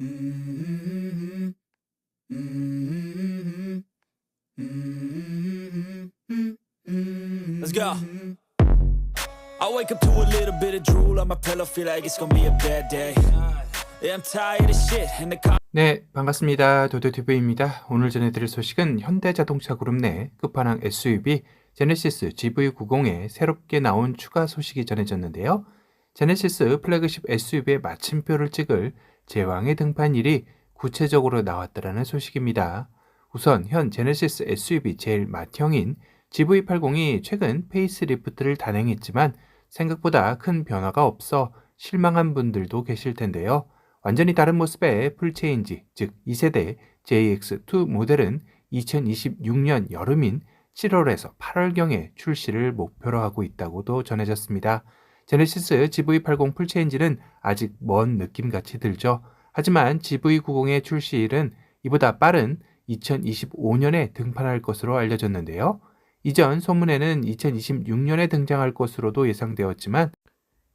Mm-hmm. Mm-hmm. Mm-hmm. Let's go. I wake up to a little bit of drool on my pillow, feel like it's gonna be a bad day. Yeah, I'm tired of shit, and the. 네, 반갑습니다. 도도TV입니다. 오늘 전해드릴 소식은 현대자동차 그룹 내 끝판왕 SUV 제네시스 GV90에 새롭게 나온 추가 소식이 전해졌는데요. 제네시스 플래그십 SUV의 마침표를 찍을 제왕의 등판일이 구체적으로 나왔다라는 소식입니다. 우선 현 제네시스 SUV 제일 맏형인 GV80이 최근 페이스리프트를 단행했지만 생각보다 큰 변화가 없어 실망한 분들도 계실 텐데요. 완전히 다른 모습의 풀체인지, 즉 2세대 JX2 모델은 2026년 여름인 7월에서 8월경에 출시를 목표로 하고 있다고도 전해졌습니다. 제네시스 GV80 풀체인지는 아직 먼 느낌같이 들죠. 하지만 GV90의 출시일은 이보다 빠른 2025년에 등판할 것으로 알려졌는데요. 이전 소문에는 2026년에 등장할 것으로도 예상되었지만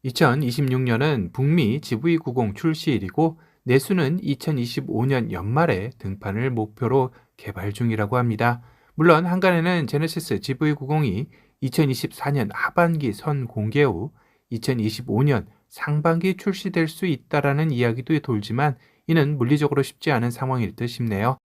2026년은 북미 GV90 출시일이고 내수는 2025년 연말에 등판을 목표로 개발 중이라고 합니다. 물론 한간에는 제네시스 GV90이 2024년 하반기 선 공개 후 2025년 상반기 출시될 수 있다라는 이야기도 돌지만 이는 물리적으로 쉽지 않은 상황일 듯 싶네요.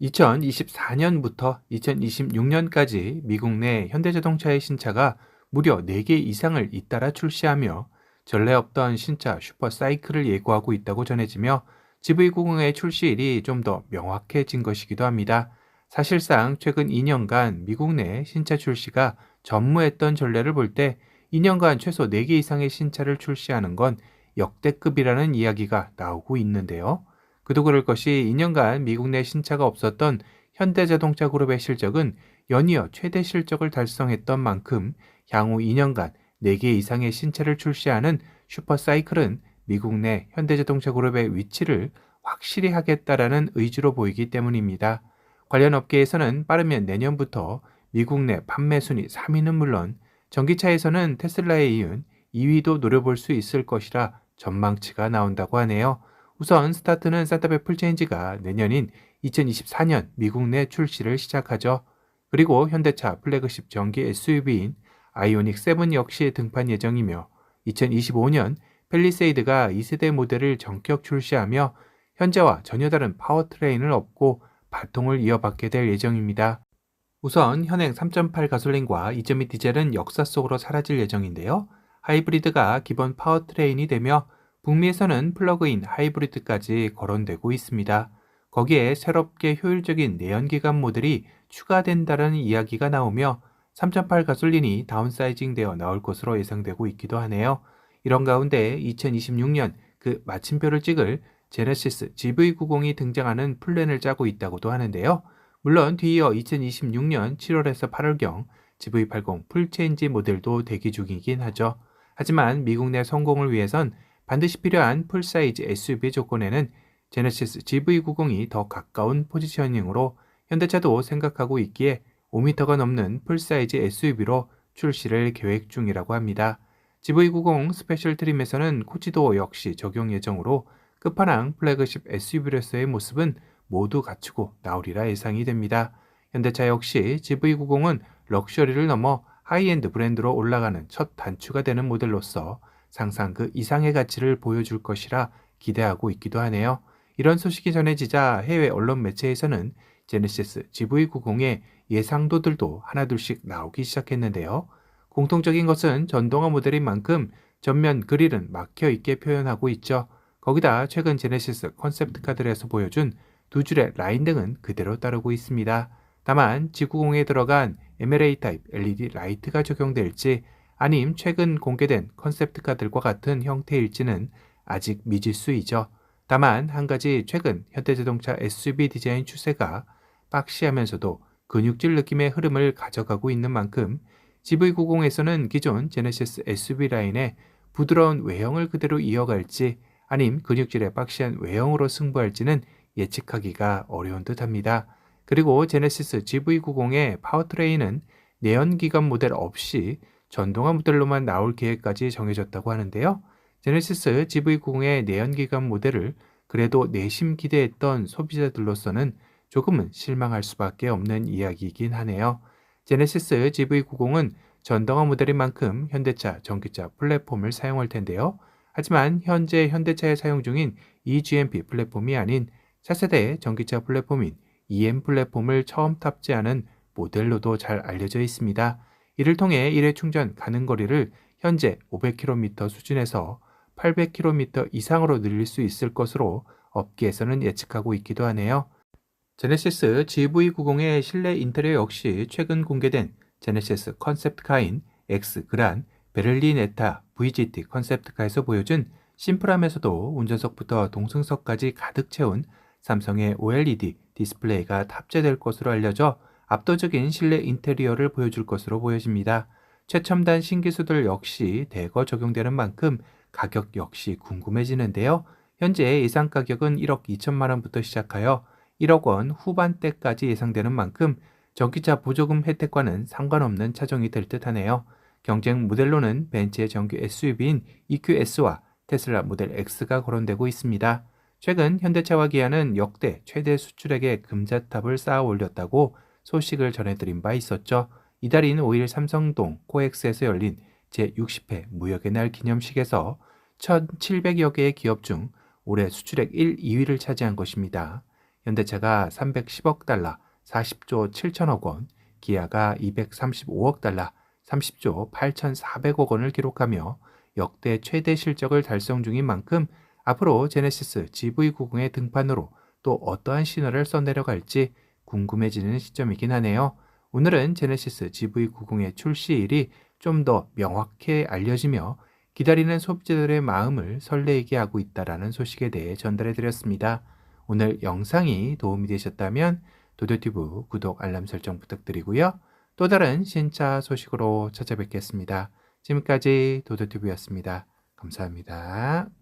2024년부터 2026년까지 미국 내 현대자동차의 신차가 무려 4개 이상을 잇따라 출시하며 전례 없던 신차 슈퍼사이클을 예고하고 있다고 전해지며 GV90의 출시일이 좀 더 명확해진 것이기도 합니다. 사실상 최근 2년간 미국 내 신차 출시가 전무했던 전례를 볼때 2년간 최소 4개 이상의 신차를 출시하는 건 역대급이라는 이야기가 나오고 있는데요. 그도 그럴 것이 2년간 미국 내 신차가 없었던 현대자동차 그룹의 실적은 연이어 최대 실적을 달성했던 만큼 향후 2년간 4개 이상의 신차를 출시하는 슈퍼사이클은 미국 내 현대자동차 그룹의 위치를 확실히 하겠다라는 의지로 보이기 때문입니다. 관련 업계에서는 빠르면 내년부터 미국 내 판매 순위 3위는 물론 전기차에서는 테슬라에 이은 2위도 노려볼 수 있을 것이라 전망치가 나온다고 하네요. 우선 스타트는 산타페 풀체인지가 내년인 2024년 미국 내 출시를 시작하죠. 그리고 현대차 플래그십 전기 SUV인 아이오닉 7 역시 등판 예정이며 2025년 펠리세이드가 2세대 모델을 전격 출시하며 현재와 전혀 다른 파워트레인을 업고 발통을 이어받게 될 예정입니다. 우선 현행 3.8 가솔린과 2.2 디젤은 역사 속으로 사라질 예정인데요. 하이브리드가 기본 파워트레인이 되며 북미에서는 플러그인 하이브리드까지 거론되고 있습니다. 거기에 새롭게 효율적인 내연기관 모델이 추가된다는 이야기가 나오며 3.8 가솔린이 다운사이징 되어 나올 것으로 예상되고 있기도 하네요. 이런 가운데 2026년 그 마침표를 찍을 제네시스 GV90이 등장하는 플랜을 짜고 있다고도 하는데요. 물론 뒤이어 2026년 7월에서 8월경 GV80 풀체인지 모델도 대기 중이긴 하죠. 하지만 미국 내 성공을 위해선 반드시 필요한 풀사이즈 SUV 조건에는 제네시스 GV90이 더 가까운 포지셔닝으로 현대차도 생각하고 있기에 5m가 넘는 풀사이즈 SUV로 출시를 계획 중이라고 합니다. GV90 스페셜 트림에서는 코치도 역시 적용 예정으로 끝판왕 플래그십 SUV로서의 모습은 모두 갖추고 나오리라 예상이 됩니다. 현대차 역시 GV90은 럭셔리를 넘어 하이엔드 브랜드로 올라가는 첫 단추가 되는 모델로서 상상 그 이상의 가치를 보여줄 것이라 기대하고 있기도 하네요. 이런 소식이 전해지자 해외 언론 매체에서는 제네시스 GV90의 예상도들도 하나둘씩 나오기 시작했는데요. 공통적인 것은 전동화 모델인 만큼 전면 그릴은 막혀 있게 표현하고 있죠. 거기다 최근 제네시스 컨셉트 카드에서 보여준 두 줄의 라인 등은 그대로 따르고 있습니다. 다만 G90에 들어간 MLA 타입 LED 라이트가 적용될지 아님 최근 공개된 컨셉트 카들과 같은 형태일지는 아직 미지수이죠. 다만 한 가지 최근 현대자동차 SUV 디자인 추세가 박시하면서도 근육질 느낌의 흐름을 가져가고 있는 만큼 GV90에서는 기존 제네시스 SUV 라인의 부드러운 외형을 그대로 이어갈지 아님 근육질의 박시한 외형으로 승부할지는 예측하기가 어려운 듯합니다. 그리고 제네시스 GV90의 파워트레인은 내연기관 모델 없이 전동화 모델로만 나올 계획까지 정해졌다고 하는데요. 제네시스 GV90의 내연기관 모델을 그래도 내심 기대했던 소비자들로서는 조금은 실망할 수밖에 없는 이야기이긴 하네요. 제네시스 GV90은 전동화 모델인 만큼 현대차, 전기차 플랫폼을 사용할 텐데요. 하지만 현재 현대차에 사용 중인 eGMP 플랫폼이 아닌 차세대 전기차 플랫폼인 EM 플랫폼을 처음 탑재하는 모델로도 잘 알려져 있습니다. 이를 통해 일회 충전 가능 거리를 현재 500km 수준에서 800km 이상으로 늘릴 수 있을 것으로 업계에서는 예측하고 있기도 하네요. 제네시스 GV90의 실내 인테리어 역시 최근 공개된 제네시스 컨셉트카인 X 그란 베를리네타 VGT 컨셉트카에서 보여준 심플하면서도 운전석부터 동승석까지 가득 채운 삼성의 OLED 디스플레이가 탑재될 것으로 알려져 압도적인 실내 인테리어를 보여줄 것으로 보여집니다. 최첨단 신기술들 역시 대거 적용되는 만큼 가격 역시 궁금해지는데요. 현재 예상 가격은 1억 2천만 원부터 시작하여 1억 원 후반대까지 예상되는 만큼 전기차 보조금 혜택과는 상관없는 차종이 될 듯하네요. 경쟁 모델로는 벤츠의 정규 SUV인 EQS와 테슬라 모델 X가 거론되고 있습니다. 최근 현대차와 기아는 역대 최대 수출액의 금자탑을 쌓아 올렸다고 소식을 전해드린 바 있었죠. 이달인 5일 삼성동 코엑스에서 열린 제60회 무역의 날 기념식에서 1,700여 개의 기업 중 올해 수출액 1, 2위를 차지한 것입니다. 현대차가 310억 달러, 40조 7천억 원, 기아가 235억 달러, 30조 8,400억 원을 기록하며 역대 최대 실적을 달성 중인 만큼 앞으로 제네시스 GV90의 등판으로 또 어떠한 신호를 써내려갈지 궁금해지는 시점이긴 하네요. 오늘은 제네시스 GV90의 출시일이 좀 더 명확히 알려지며 기다리는 소비자들의 마음을 설레게 하고 있다라는 소식에 대해 전달해 드렸습니다. 오늘 영상이 도움이 되셨다면 도도튜브 구독 알람 설정 부탁드리고요. 또 다른 신차 소식으로 찾아뵙겠습니다. 지금까지 도도튜브였습니다. 감사합니다.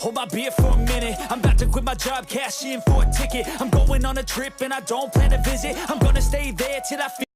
Hold my beer for a minute. I'm about to quit my job, cash in for a ticket. I'm going on a trip and I don't plan to visit. I'm gonna stay there till I feel.